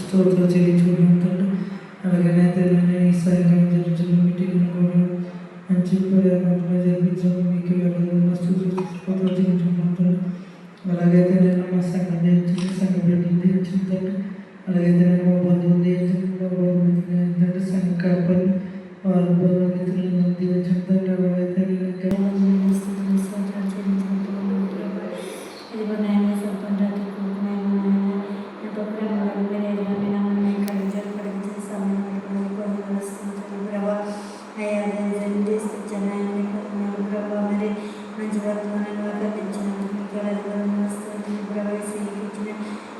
స్తోత్రం చెల్లించుకున్నాం తండ్రి అలాగే నేతలని ఈ సాయంకాలం జరుగుతున్న మీటింగ్ కూడా మంచి ప్రజాపంపన జరిపించాము మీకు వెళ్ళడం స్తోత్రం చెల్లించుకున్నాం తండ్రి అలాగే నేను మా సంఘం చేయించింది సంఘం బిడ్డలు చేయించింది తండ్రి అలాగే నేను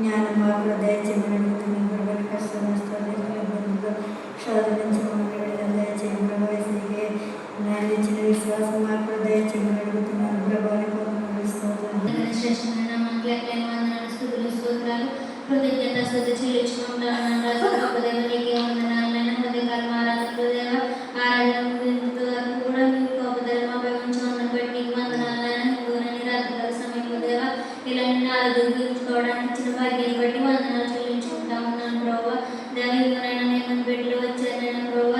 జ్ఞానం మాకు దయచేయమని ప్రభావి కష్టం శోధనించమని విడుదల దయచేయమని ప్రభావికి న్యాయం ఇచ్చిన విశ్వాసం మాకు దయచేయమని అడుగుతున్నాను ప్రభావి కోసం శ్రేష్టమైన మనకి లెక్కలేని వందనాలు స్థుతులు స్తోత్రాలు కృతజ్ఞత స్థుతి చెల్లించుకుంటాను ఆరాధించుకోవడానికి భాగ్యాన్ని బట్టి వందనాలు చెల్లించుకుంటా ఉన్నాను ప్రభావ దేవ నేను బిడ్డలు వచ్చానైనా ప్రభావ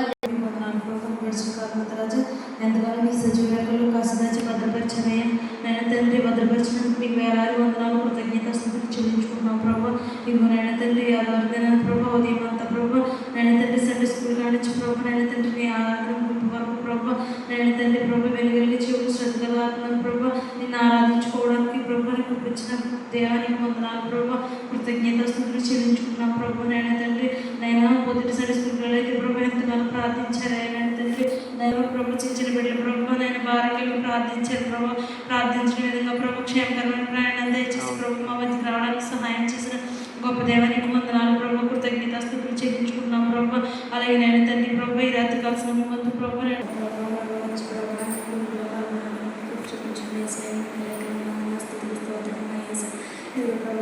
రాజు ఎంతగానో మీ సజీవులు కాసుదాచి భద్రపరచనయ్య నేను తండ్రి భద్రపరిచినందుకు మీకు వేలాది వందనాలు కృతజ్ఞత స్థితికి చెల్లించుకుంటున్నాం ప్రభావ ఇదిగో నేను తండ్రి ఆధారమైన ప్రభావ ఉదయం అంతా ప్రభావ నేను తండ్రి సండే స్కూల్ కానించి ప్రభావ నేను తండ్రి నీ ఆరాధన గుంపు వరకు ప్రభావ నేను తండ్రి ప్రభా వెలుగలిగి చెవులు శ్రద్ధగా ఆత్మను ప్రభావ నిన్ను ఆరాధించుకోవడానికి ప్రభావ నీకు ఇచ్చిన దేవానికి వందనాలు ప్రభు కృతజ్ఞత స్థుతులు చెల్లించుకున్నాం ప్రభు నేను తండ్రి. నైనా పొద్దుటి సండే స్కూల్ అయితే ఎంతగానో ప్రార్థించారు ఆయన తండ్రి. దైవ ప్రభు చించిన బిడ్డల ప్రభు నేను భార్యలు ప్రార్థించారు ప్రభు ప్రార్థించిన విధంగా ప్రభు క్షేమకరమైన ప్రయాణం దయచేసి ప్రభు మా మధ్య రావడానికి సహాయం చేసిన గొప్ప దేవానికి వందనాలు ప్రభు కృతజ్ఞత స్థుతులు చెల్లించుకున్నాం ప్రభు అలాగే నేను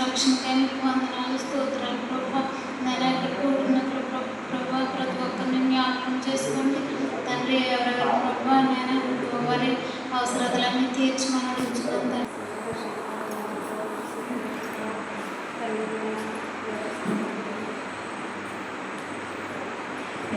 రక్షణకై మీకు వందనాలు స్తోత్రాలు ప్రభా నేను ఎక్కడ కూడుకున్నట్లు ప్రభా ప్రతి ఒక్కరిని జ్ఞాపకం చేసుకోండి తండ్రి ఎవరెవరు ప్రభా నేను వారి అవసరతలన్నీ తీర్చమని అడుగుతున్నాను తండ్రి.